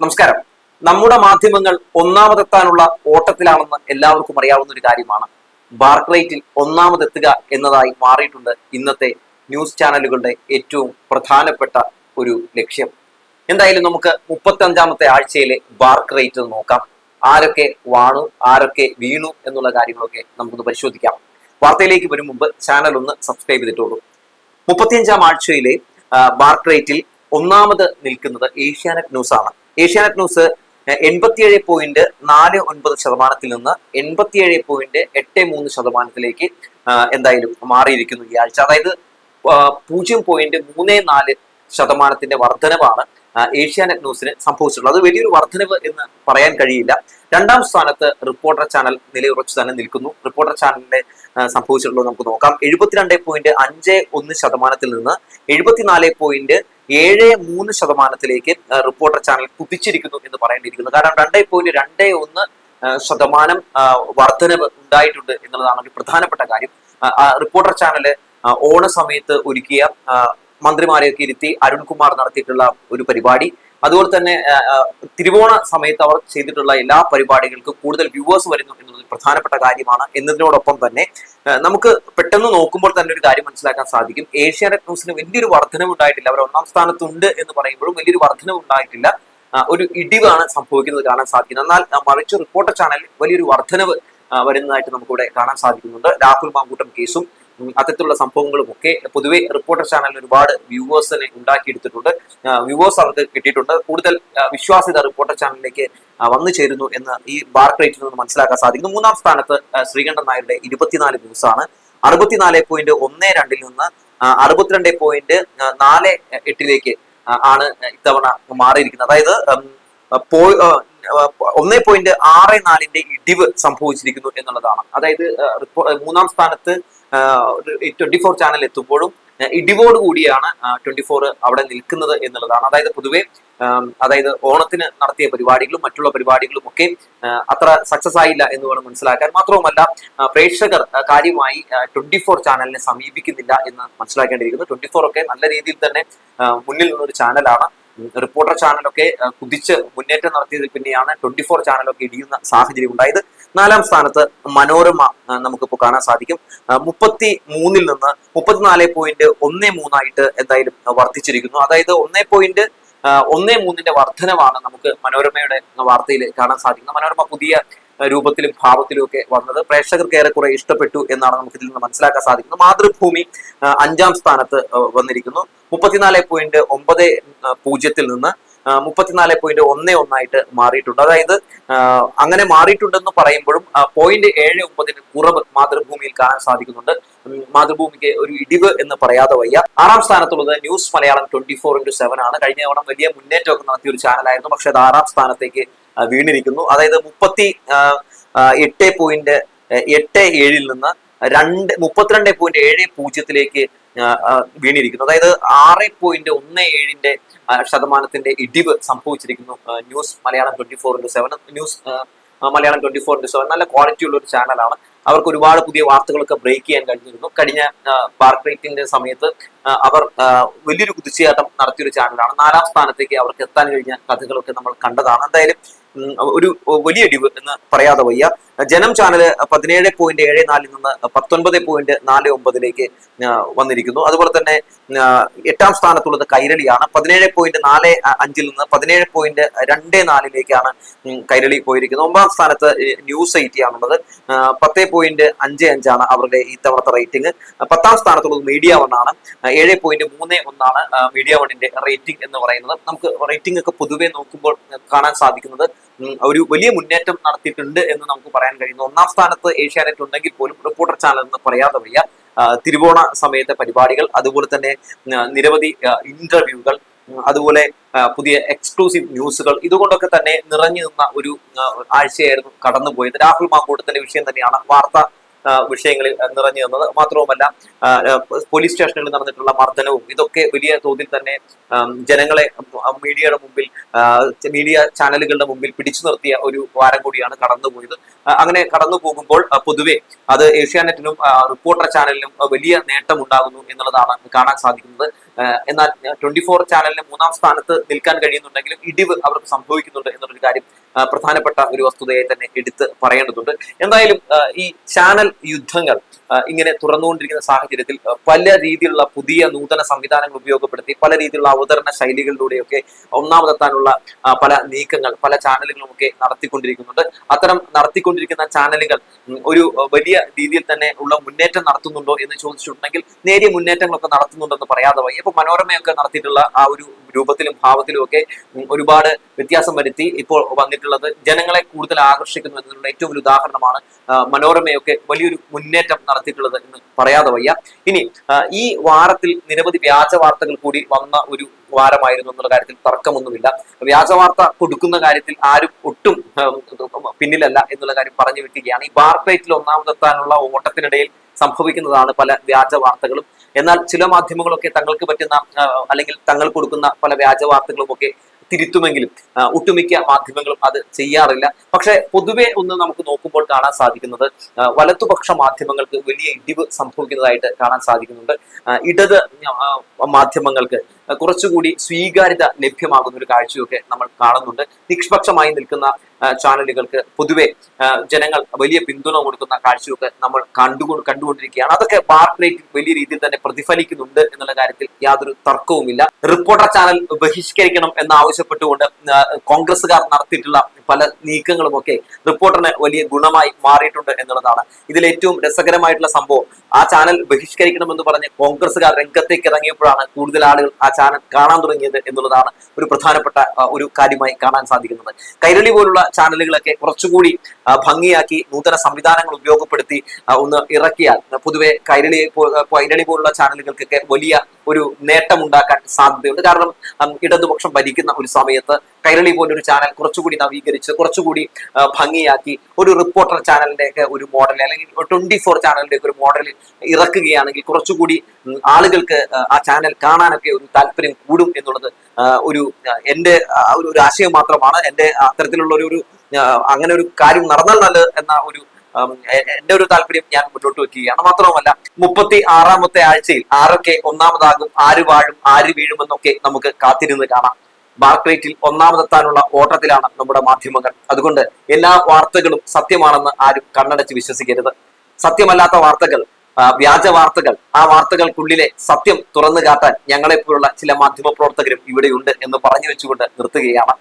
നമസ്കാരം. നമ്മുടെ മാധ്യമങ്ങൾ ഒന്നാമതെത്താനുള്ള ഓട്ടത്തിലാണെന്ന് എല്ലാവർക്കും അറിയാവുന്ന ഒരു കാര്യമാണ്. ബാർക്ലൈറ്റിൽ ഒന്നാമതെത്തുക എന്നതായി മാറിയിട്ടുണ്ട് ഇന്നത്തെ ന്യൂസ് ചാനലുകളുടെ ഏറ്റവും പ്രധാനപ്പെട്ട ഒരു ലക്ഷ്യം. എന്തായാലും നമുക്ക് മുപ്പത്തി അഞ്ചാമത്തെ ആഴ്ചയിലെ റേറ്റ് നോക്കാം. ആരൊക്കെ വാണു ആരൊക്കെ വീണു എന്നുള്ള കാര്യങ്ങളൊക്കെ നമുക്കൊന്ന് പരിശോധിക്കാം. വാർത്തയിലേക്ക് വരും മുമ്പ് ചാനൽ ഒന്ന് സബ്സ്ക്രൈബ് ചെയ്തിട്ടുള്ളൂ മുപ്പത്തിയഞ്ചാം ആഴ്ചയിലെ റേറ്റിൽ ഒന്നാമത് നിൽക്കുന്നത് ഏഷ്യാനെറ്റ് ന്യൂസ് ആണ് ഏഷ്യാനെറ്റ് ന്യൂസ് എൺപത്തിയേഴ് പോയിന്റ് നാല് ഒൻപത് ശതമാനത്തിൽ നിന്ന് എൺപത്തിയേഴ് പോയിന്റ് എട്ട് മൂന്ന് ശതമാനത്തിലേക്ക് എന്തായാലും മാറിയിരിക്കുന്നു ഈ ആഴ്ച. അതായത് പൂജ്യം പോയിന്റ് മൂന്ന് നാല് ശതമാനത്തിന്റെ വർധനവാണ് ഏഷ്യാനെറ്റ് ന്യൂസിന് സംഭവിച്ചിട്ടുള്ളത്. അത് വലിയൊരു വർധനവ് എന്ന് പറയാൻ കഴിയില്ല. രണ്ടാം സ്ഥാനത്ത് റിപ്പോർട്ടർ ചാനൽ നിലയുറച്ചു തന്നെ നിൽക്കുന്നു. റിപ്പോർട്ടർ ചാനലിന്റെ സംഭവിച്ചിട്ടുള്ളത് നമുക്ക് നോക്കാം. എഴുപത്തിരണ്ട് പോയിന്റ് അഞ്ച് ഒന്ന് ശതമാനത്തിൽ നിന്ന് എഴുപത്തിനാല് പോയിന്റ് ഏഴ് മൂന്ന് ശതമാനത്തിലേക്ക് റിപ്പോർട്ടർ ചാനൽ കുതിച്ചിരിക്കുന്നു എന്ന് പറയേണ്ടിയിരിക്കുന്നു. കാരണം രണ്ടേ പോയിന്റ് രണ്ടേ ഒന്ന് ശതമാനം വർധനവ് ഉണ്ടായിട്ടുണ്ട് എന്നുള്ളതാണ് ഒരു പ്രധാനപ്പെട്ട കാര്യം. റിപ്പോർട്ടർ ചാനൽ ഓണ സമയത്ത് ഒരുക്കിയ മന്ത്രിമാരെയൊക്കെ ഇരുത്തി അരുൺകുമാർ നടത്തിയിട്ടുള്ള ഒരു പരിപാടി. അതുപോലെ തന്നെ തിരുവോണ സമയത്ത് അവർ ചെയ്തിട്ടുള്ള എല്ലാ പരിപാടികൾക്കും കൂടുതൽ വ്യൂവേഴ്സ് വരുന്നു എന്നുള്ളത് പ്രധാനപ്പെട്ട കാര്യമാണ്. എന്നതിനോടൊപ്പം തന്നെ നമുക്ക് പെട്ടെന്ന് നോക്കുമ്പോൾ തന്നെ ഒരു കാര്യം മനസ്സിലാക്കാൻ സാധിക്കും. ഏഷ്യാനെറ്റ് ന്യൂസിന് വലിയൊരു വർധനവ് ഉണ്ടായിട്ടില്ല. അവർ ഒന്നാം സ്ഥാനത്തുണ്ട് എന്ന് പറയുമ്പോഴും വലിയൊരു വർധനവ് ഉണ്ടായിട്ടില്ല. ഒരു ഇടിവാണ് സംഭവിക്കുന്നത് കാണാൻ സാധിക്കുന്നത്. എന്നാൽ മറിച്ച് റിപ്പോർട്ടർ ചാനൽ വലിയൊരു വർധനവ് വരുന്നതായിട്ട് നമുക്കിവിടെ കാണാൻ സാധിക്കുന്നുണ്ട്. രാഹുൽ മാങ്കൂട്ടം കേസും അത്തരത്തിലുള്ള സംഭവങ്ങളും ഒക്കെ പൊതുവെ റിപ്പോർട്ടർ ചാനലിൽ ഒരുപാട് വ്യൂവേഴ്സിനെ ഉണ്ടാക്കിയെടുത്തിട്ടുണ്ട്. വ്യൂവേഴ്സ് അവർക്ക് കിട്ടിയിട്ടുണ്ട്. കൂടുതൽ വിശ്വാസ്യത റിപ്പോർട്ടർ ചാനലിലേക്ക് വന്നു ചേരുന്നു എന്ന് ഈ ബാർക്ക് റേറ്റിൽ നിന്ന് മനസ്സിലാക്കാൻ സാധിക്കുന്നു. മൂന്നാം സ്ഥാനത്ത് ശ്രീകണ്ഠൻ നായരുടെ ഇരുപത്തിനാല് ആണ്. അറുപത്തിനാല് പോയിന്റ് ഒന്ന് രണ്ടിൽ നിന്ന് അറുപത്തിരണ്ട് പോയിന്റ് നാല് എട്ടിലേക്ക് ആണ് ഇത്തവണ മാറിയിരിക്കുന്നത്. അതായത് ഒന്നേ പോയിന്റ് ആറ് നാലിന്റെ ഇടിവ് സംഭവിച്ചിരിക്കുന്നു എന്നുള്ളതാണ്. അതായത് മൂന്നാം സ്ഥാനത്ത് ട്വന്റി ഫോർ ചാനൽ എത്തുമ്പോഴും ഇടിവോട് കൂടിയാണ് ട്വന്റി ഫോർ അവിടെ നിൽക്കുന്നത് എന്നുള്ളതാണ്. അതായത് പൊതുവെ അതായത് ഓണത്തിന് നടത്തിയ പരിപാടികളും മറ്റുള്ള പരിപാടികളും ഒക്കെ അത്ര സക്സസ് ആയില്ല എന്ന് വേണം മനസ്സിലാക്കാൻ. മാത്രവുമല്ല പ്രേക്ഷകർ കാര്യമായി ട്വന്റി ഫോർ ചാനലിനെ സമീപിക്കുന്നില്ല എന്ന് മനസ്സിലാക്കേണ്ടിയിരിക്കുന്നു. ട്വന്റി ഫോർ ഒക്കെ നല്ല രീതിയിൽ തന്നെ മുന്നിൽ നിന്നൊരു ചാനലാണ് റിപ്പോർട്ടർ ചാനലൊക്കെ കുതിച്ച് മുന്നേറ്റം നടത്തിയതിൽ പിന്നെയാണ് ട്വന്റി ഫോർ ചാനലൊക്കെ ഇടിയുന്ന സാഹചര്യം ഉണ്ടായത്. നാലാം സ്ഥാനത്ത് മനോരമ നമുക്കിപ്പോൾ കാണാൻ സാധിക്കും. മുപ്പത്തി മൂന്നിൽ നിന്ന് മുപ്പത്തിനാല് പോയിന്റ് ഒന്ന് മൂന്നായിട്ട് എന്തായാലും വർദ്ധിച്ചിരിക്കുന്നു. അതായത് ഒന്നേ പോയിന്റ് ഒന്നേ മൂന്നിന്റെ വർധനമാണ് നമുക്ക് മനോരമയുടെ വാർത്തയിൽ കാണാൻ സാധിക്കുന്നത്. മനോരമ പുതിയ രൂപത്തിലും ഭാവത്തിലും ഒക്കെ വന്നത് പ്രേക്ഷകർക്ക് ഏറെക്കുറെ ഇഷ്ടപ്പെട്ടു എന്നാണ് നമുക്ക് ഇതിൽ നിന്ന് മനസ്സിലാക്കാൻ സാധിക്കുന്നത്. മാതൃഭൂമി അഞ്ചാം സ്ഥാനത്ത് വന്നിരിക്കുന്നു. മുപ്പത്തിനാല് പോയിന്റ് ഒമ്പത് പൂജ്യത്തിൽ നിന്ന് മുപ്പത്തിനാല് പോയിന്റ് ഒന്ന് ഒന്നായിട്ട് മാറിയിട്ടുണ്ട്. അതായത് അങ്ങനെ മാറിയിട്ടുണ്ടെന്ന് പറയുമ്പോഴും പോയിന്റ് ഏഴ് ഒമ്പതിന് കുറവ് മാതൃഭൂമിയിൽ കാണാൻ സാധിക്കുന്നുണ്ട്. മാതൃഭൂമിക്ക് ഒരു ഇടിവ് എന്ന് പറയാതെ വയ്യ. ആറാം സ്ഥാനത്തുള്ളത് news Malayalam twenty four into seven ആണ്. കഴിഞ്ഞ തവണ വലിയ മുന്നേറ്റമൊക്കെ നടത്തിയ ഒരു ചാനലായിരുന്നു. പക്ഷെ അത് ആറാം സ്ഥാനത്തേക്ക് വീണിരിക്കുന്നു. അതായത് മുപ്പത്തി എട്ട് പോയിന്റ് എട്ട് ഏഴിൽ നിന്ന് രണ്ട് മുപ്പത്തിരണ്ട് പോയിന്റ് ഏഴ് പൂജ്യത്തിലേക്ക് വീണിരിക്കുന്നു. അതായത് ആറ് പോയിന്റ് ഒന്ന് ഏഴിന്റെ ശതമാനത്തിന്റെ ഇടിവ് സംഭവിച്ചിരിക്കുന്നു news Malayalam twenty four into seven news Malayalam twenty four into seven നല്ല ക്വാളിറ്റി ഉള്ള ഒരു ചാനലാണ് അവർക്ക് ഒരുപാട് പുതിയ വാർത്തകളൊക്കെ ബ്രേക്ക് ചെയ്യാൻ കഴിഞ്ഞിരുന്നു. കഴിഞ്ഞ പാർക്ക് റേറ്റിന്റെ സമയത്ത് അവർ വലിയൊരു കുതിച്ചുചാട്ടം നടത്തിയൊരു ചാനലാണ് നാലാം സ്ഥാനത്തേക്ക് അവർക്ക് എത്താൻ കഴിഞ്ഞ കഥകളൊക്കെ നമ്മൾ കണ്ടതാണ്. എന്തായാലും ഒരു വലിയ ഇടിവ് എന്ന് പറയാതെ വയ്യ. ജനം ചാനൽ പതിനേഴ് പോയിന്റ് ഏഴ് നാലിൽ നിന്ന് പത്തൊൻപത് പോയിന്റ് നാല് ഒമ്പതിലേക്ക് വന്നിരിക്കുന്നു. അതുപോലെ തന്നെ എട്ടാം സ്ഥാനത്തുള്ളത് കൈരളിയാണ്. പതിനേഴ് പോയിന്റ് നാല് അഞ്ചിൽ നിന്ന് പതിനേഴ് പോയിന്റ് രണ്ട് നാലിലേക്കാണ് കൈരളി പോയിരിക്കുന്നത്. ഒമ്പതാം സ്ഥാനത്ത് ന്യൂസ് എയ്റ്റി ആണുള്ളത് ആ, പത്ത് പോയിന്റ് അഞ്ച് അഞ്ചാണ് അവരുടെ ഇത്തവണത്തെ റേറ്റിംഗ്. പത്താം സ്ഥാനത്തുള്ളത് മീഡിയ വൺ ആണ്. ഏഴ് പോയിന്റ് മൂന്ന് ഒന്നാണ് മീഡിയ വണ്ണിന്റെ റേറ്റിംഗ് എന്ന് പറയുന്നത്. നമുക്ക് റേറ്റിംഗ് ഒക്കെ പൊതുവെ നോക്കുമ്പോൾ കാണാൻ സാധിക്കുന്നത് ഒരു വലിയ മുന്നേറ്റം നടത്തിയിട്ടുണ്ട് എന്ന് നമുക്ക് പറയാൻ കഴിയുന്നു. ഒന്നാം സ്ഥാനത്ത് ഏഷ്യാനെറ്റ് ഉണ്ടെങ്കിൽ പോലും റിപ്പോർട്ടർ ചാനൽ എന്ന് പറയാതെ വയ്യ. തിരുവോണ സമയത്തെ പരിപാടികൾ അതുപോലെ തന്നെ നിരവധി ഇന്റർവ്യൂകൾ അതുപോലെ പുതിയ എക്സ്ക്ലൂസീവ് ന്യൂസുകൾ ഇതുകൊണ്ടൊക്കെ തന്നെ നിറഞ്ഞു നിന്ന ഒരു ആഴ്ചയായിരുന്നു കടന്നുപോയത്. രാഹുൽ മാങ്കൂട്ടത്തിന്റെ വിഷയം തന്നെയാണ് വാർത്ത വിഷയങ്ങളിൽ നിറഞ്ഞു നിന്നത്. മാത്രവുമല്ല പോലീസ് സ്റ്റേഷനുകളിൽ നടന്നിട്ടുള്ള മർദ്ദനവും ഇതൊക്കെ വലിയ തോതിൽ തന്നെ ജനങ്ങളെ മീഡിയയുടെ മുമ്പിൽ മീഡിയ ചാനലുകളുടെ മുമ്പിൽ പിടിച്ചു നിർത്തിയ ഒരു വാരം കൂടിയാണ് കടന്നുപോയത്. അങ്ങനെ കടന്നു പോകുമ്പോൾ പൊതുവെ അത് ഏഷ്യാനെറ്റിനും റിപ്പോർട്ടർ ചാനലിനും വലിയ നേട്ടം ഉണ്ടാകുന്നു എന്നുള്ളതാണ് കാണാൻ സാധിക്കുന്നത്. എന്നാൽ ട്വന്റി ഫോർ ചാനലിന് മൂന്നാം സ്ഥാനത്ത് നിൽക്കാൻ കഴിയുന്നുണ്ടെങ്കിലും ഇടിവ് അവർക്ക് സംഭവിക്കുന്നുണ്ട് എന്നുള്ളൊരു കാര്യം പ്രധാനപ്പെട്ട ഒരു വസ്തുതയെ തന്നെ എടുത്ത് പറയേണ്ടതുണ്ട്. എന്തായാലും ഈ ചാനൽ യുദ്ധങ്ങൾ ഇങ്ങനെ തുറന്നുകൊണ്ടിരിക്കുന്ന സാഹചര്യത്തിൽ പല രീതിയിലുള്ള പുതിയ നൂതന സംവിധാനങ്ങൾ ഉപയോഗപ്പെടുത്തി പല രീതിയിലുള്ള അവതരണ ശൈലികളിലൂടെയൊക്കെ ഒന്നാമതെത്താനുള്ള പല നീക്കങ്ങൾ പല ചാനലുകളും ഒക്കെ നടത്തിക്കൊണ്ടിരിക്കുന്നുണ്ട്. അത്തരം നടത്തിക്കൊണ്ടിരിക്കുന്ന ചാനലുകൾ ഒരു വലിയ രീതിയിൽ തന്നെ ഉള്ള മുന്നേറ്റം നടത്തുന്നുണ്ടോ എന്ന് ചോദിച്ചിട്ടുണ്ടെങ്കിൽ നേരിയ മുന്നേറ്റങ്ങളൊക്കെ നടത്തുന്നുണ്ടെന്ന് പറയാതെ വയ്യ. ഇപ്പൊ മനോരമയൊക്കെ നടത്തിയിട്ടുള്ള ആ ഒരു രൂപത്തിലും ഭാവത്തിലും ഒക്കെ ഒരുപാട് വ്യത്യാസം വരുത്തി ഇപ്പോൾ വന്നിട്ടുള്ളത്. ജനങ്ങളെ കൂടുതൽ ആകർഷിക്കുന്നു എന്നതിനുള്ള ഏറ്റവും വലിയ ഉദാഹരണമാണ് മനോരമയൊക്കെ വലിയൊരു മുന്നേറ്റം നടത്തിയിട്ടുള്ളത് എന്ന് പറയാതെ വയ്യ. ഇനി ഈ വാരത്തിൽ നിരവധി വ്യാജ വാർത്തകൾ കൂടി വന്ന ഒരു വാരമായിരുന്നു എന്നുള്ള കാര്യത്തിൽ തർക്കമൊന്നുമില്ല. വ്യാജ വാർത്ത കൊടുക്കുന്ന കാര്യത്തിൽ ആരും ഒട്ടും പിന്നിലല്ല എന്നുള്ള കാര്യം പറഞ്ഞു വെക്കുകയാണ്. ഈ ബാർക്ലൈറ്റിൽ ഒന്നാമതെത്താനുള്ള ഓട്ടത്തിനിടയിൽ സംഭവിക്കുന്നതാണ് പല വ്യാജ വാർത്തകളും. എന്നാൽ ചില മാധ്യമങ്ങളൊക്കെ തങ്ങൾക്ക് പറ്റുന്ന അല്ലെങ്കിൽ തങ്ങൾ കൊടുക്കുന്ന പല വ്യാജ വാർത്തകളും ഒക്കെ തിരുത്തുമെങ്കിലും ഒട്ടുമിക്ക മാധ്യമങ്ങളും അത് ചെയ്യാറില്ല. പക്ഷെ പൊതുവെ ഒന്ന് നമുക്ക് നോക്കുമ്പോൾ കാണാൻ സാധിക്കുന്നത് വലത്തുപക്ഷ മാധ്യമങ്ങൾക്ക് വലിയ ഇടിവ് സംഭവിക്കുന്നതായിട്ട് കാണാൻ സാധിക്കുന്നുണ്ട്. ഇടത് മാധ്യമങ്ങൾക്ക് കുറച്ചുകൂടി സ്വീകാര്യത ലഭ്യമാകുന്ന ഒരു കാഴ്ചയൊക്കെ നമ്മൾ കാണുന്നുണ്ട്. നിഷ്പക്ഷമായി നിൽക്കുന്ന ചാനലുകൾക്ക് പൊതുവെ ജനങ്ങൾ വലിയ പിന്തുണ കൊടുക്കുന്ന കാഴ്ചയൊക്കെ നമ്മൾ കണ്ടുകൊ കണ്ടുകൊണ്ടിരിക്കുകയാണ്. അതൊക്കെ പാർട്ടിലേക്ക് വലിയ രീതിയിൽ തന്നെ പ്രതിഫലിക്കുന്നുണ്ട് എന്നുള്ള കാര്യത്തിൽ യാതൊരു തർക്കവുമില്ല. റിപ്പോർട്ടർ ചാനൽ ബഹിഷ്കരിക്കണം എന്നാവശ്യപ്പെട്ടുകൊണ്ട് കോൺഗ്രസുകാർ നടത്തിയിട്ടുള്ള പല നീക്കങ്ങളും ഒക്കെ റിപ്പോർട്ടറിന് വലിയ ഗുണമായി മാറിയിട്ടുണ്ട് എന്നുള്ളതാണ്. ഇതിൽ ഏറ്റവും രസകരമായിട്ടുള്ള സംഭവം ആ ചാനൽ ബഹിഷ്കരിക്കണമെന്ന് പറഞ്ഞ് കോൺഗ്രസുകാർ രംഗത്തേക്ക് ഇറങ്ങിയപ്പോഴാണ് കൂടുതൽ ആളുകൾ ആ ചാനൽ കാണാൻ തുടങ്ങിയത് എന്നുള്ളതാണ് ഒരു പ്രധാനപ്പെട്ട ഒരു കാര്യമായി കാണാൻ സാധിക്കുന്നത്. കൈരളി പോലുള്ള ചാനലുകളൊക്കെ കുറച്ചുകൂടി ഭംഗിയാക്കി നൂതന സംവിധാനങ്ങൾ ഉപയോഗപ്പെടുത്തി ഒന്ന് ഇറക്കിയാൽ പൊതുവെ കൈരളി കൈരളി പോലുള്ള ചാനലുകൾക്കൊക്കെ വലിയ ഒരു നേട്ടം ഉണ്ടാക്കാൻ സാധ്യതയുണ്ട്. കാരണം ഇടതുപക്ഷം ഭരിക്കുന്ന ഒരു സമയത്ത് കൈരളി പോലൊരു ചാനൽ കുറച്ചുകൂടി നവീകരിച്ച് കുറച്ചുകൂടി ഭംഗിയാക്കി ഒരു റിപ്പോർട്ടർ ചാനലിന്റെയൊക്കെ ഒരു മോഡൽ അല്ലെങ്കിൽ ട്വന്റി ഫോർ ചാനലിന്റെ ഒരു മോഡൽ ഇറക്കുകയാണെങ്കിൽ കുറച്ചുകൂടി ആളുകൾക്ക് ആ, ചാനൽ കാണാനൊക്കെ ഒരു താല്പര്യം കൂടും എന്നുള്ളത് ഒരു എന്റെ ഒരു ആശയം മാത്രമാണ്. എന്റെ അത്തരത്തിലുള്ള ഒരു അങ്ങനെ ഒരു കാര്യം നടന്നാൽ നല്ലത് എന്ന ഒരു എന്റെ ഒരു താല്പര്യം ഞാൻ മുന്നോട്ട് വെക്കുകയാണ് മാത്രവുമല്ല മുപ്പത്തി ആറാമത്തെ ആഴ്ചയിൽ ആരൊക്കെ ഒന്നാമതാകും ആര് വാഴും ആര് വീഴുമെന്നൊക്കെ നമുക്ക് കാത്തിരുന്ന് കാണാം. ബാർക്ലേറ്റിൽ ഒന്നാമതെത്താനുള്ള ഓട്ടത്തിലാണ് നമ്മുടെ മാധ്യമങ്ങൾ. അതുകൊണ്ട് എല്ലാ വാർത്തകളും സത്യമാണെന്ന് ആരും കണ്ണടച്ച് വിശ്വസിക്കരുത്. സത്യമല്ലാത്ത വാർത്തകൾ വ്യാജ വാർത്തകൾ. ആ വാർത്തകൾക്കുള്ളിലെ സത്യം തുറന്നു കാട്ടാൻ ഞങ്ങളെപ്പോലുള്ള ചില മാധ്യമ പ്രവർത്തകരും ഇവിടെയുണ്ട് എന്ന് പറഞ്ഞു വെച്ചുകൊണ്ട് നിർത്തുകയാണ്